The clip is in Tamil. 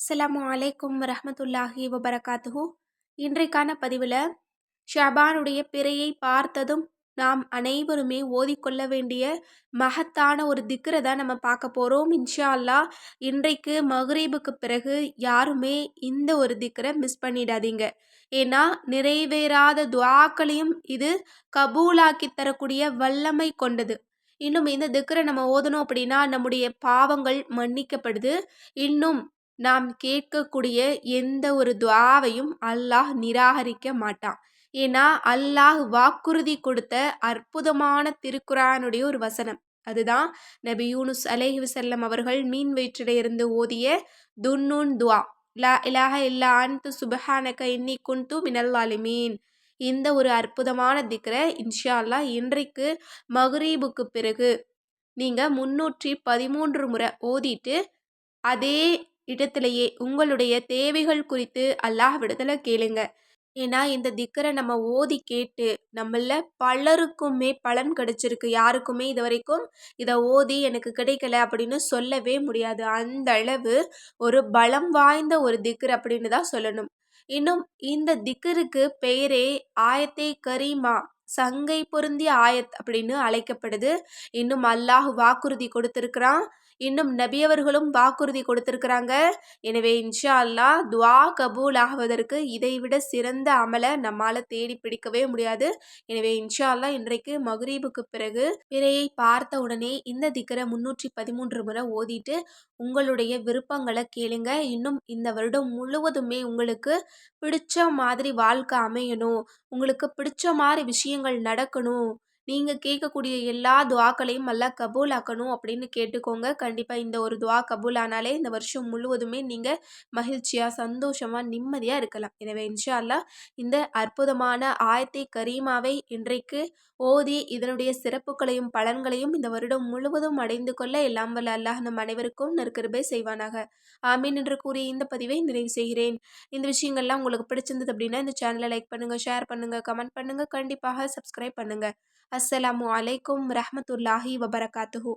அஸ்லாம் அலைக்கும் ரஹமத்துல்லாஹி வபரகாத்துஹூ. இன்றைக்கான பதிவில் ஷபானுடைய பிறையை பார்த்ததும் நாம் அனைவருமே ஓதிக்கொள்ள வேண்டிய மகத்தான ஒரு திக்கரை தான் நம்ம பார்க்க போகிறோம் இன்ஷா அல்லாஹ் இன்றைக்கு மகரீபுக்கு பிறகு யாருமே இந்த ஒரு திக்கரை மிஸ் பண்ணிடாதீங்க. ஏன்னா நிறைவேறாத துவாக்களையும் இது கபூலாக்கி தரக்கூடிய வல்லமை கொண்டது. இன்னும் இந்த திக்கரை நம்ம ஓதணும் அப்படின்னா நம்முடைய பாவங்கள் மன்னிக்கப்படுது. இன்னும் நாம் கேட்கக்கூடிய எந்த ஒரு துவாவையும் அல்லாஹ் நிராகரிக்க மாட்டான். ஏன்னா அல்லாஹ் வாக்குறுதி கொடுத்த அற்புதமான திருக்குறானுடைய ஒரு வசனம். அதுதான் நபி யூனுஸ் அலேஹி வசல்லம் அவர்கள் மீன் வயிற்றிலிருந்து ஓதிய துன்னூன் துவா. லா இலாஹ இல்லா அன்து சுபஹானக இன்னி குன்து மினல்லாலிமீன் இந்த ஒரு அற்புதமான திக்ரை இன்ஷா அல்லாஹ் இன்றைக்கு மகரீபுக்கு பிறகு நீங்கள் முன்னூற்றி பதிமூன்று முறை ஓதிட்டு அதே இடத்திலேயே உங்களுடைய தேவைகள் குறித்து அல்லாஹ்விடத்தில் கேளுங்க. ஏன்னா இந்த திக்கரை நம்ம ஓதி கேட்டு நம்மள பலருக்குமே பலன் கிடைச்சிருக்கு. யாருக்குமே இது வரைக்கும் இதை ஓதி எனக்கு கிடைக்கல அப்படின்னு சொல்லவே முடியாது. அந்த அளவு ஒரு பலம் வாய்ந்த ஒரு திக்கர் அப்படின்னு தான் சொல்லணும். இன்னும் இந்த திக்கருக்கு பெயரே ஆயத்தே கரீமா சங்கை பொருந்திய ஆயத் அப்படின்னு அழைக்கப்படுது. இன்னும் அல்லாஹ் வாக்குறுதி கொடுத்துருக்குறான். இன்னும் நபியவர்களும் வாக்குறுதி கொடுத்துருக்குறாங்க. எனவே இன்ஷா அல்லா துவா கபூல் ஆகுவதற்கு இதைவிட சிறந்த அமலை நம்மால் தேடி பிடிக்கவே முடியாது. எனவே இன்ஷா அல்லா இன்றைக்கு மகரீபுக்கு பிறகு பிறையை பார்த்த உடனே இந்த திக்கரை முன்னூற்றி பதிமூன்று முறை ஓதிட்டு உங்களுடைய விருப்பங்களை கேளுங்க. இன்னும் இந்த வருடம் முழுவதுமே உங்களுக்கு பிடிச்ச மாதிரி வாழ்க்கை அமையணும். உங்களுக்கு பிடிச்ச மாதிரி விஷயங்கள் நடக்கணும். நீங்கள் கேட்கக்கூடிய எல்லா துவாக்களையும் நல்லா கபூல் ஆக்கணும் அப்படின்னு கேட்டுக்கோங்க. கண்டிப்பாக இந்த ஒரு துவா கபூல் ஆனாலே இந்த வருஷம் முழுவதுமே நீங்கள் மகிழ்ச்சியாக சந்தோஷமாக நிம்மதியாக இருக்கலாம். எனவே இன்ஷா அல்லா இந்த அற்புதமான ஆயத்தை கரீமாவை இன்றைக்கு ஓதி இதனுடைய சிறப்புகளையும் பலன்களையும் இந்த வருடம் முழுவதும் அடைந்து கொள்ள எல்லாம் வல்ல அல்லாஹ் நம் அனைவருக்கும் நற்கருபை செய்வானாக. ஆமீன் என்று கூறிய இந்த பதிவை நிறைவு செய்கிறேன். இந்த விஷயங்கள்லாம் உங்களுக்கு பிடிச்சிருந்தது அப்படின்னா இந்த சேனலை லைக் பண்ணுங்கள் ஷேர் பண்ணுங்கள் கமெண்ட் பண்ணுங்கள் கண்டிப்பாக சப்ஸ்கிரைப் பண்ணுங்கள் அஸ்ஸலாமு அலைக்கும் ரஹமத்துல்லாஹி வபரகாத்துஹூ.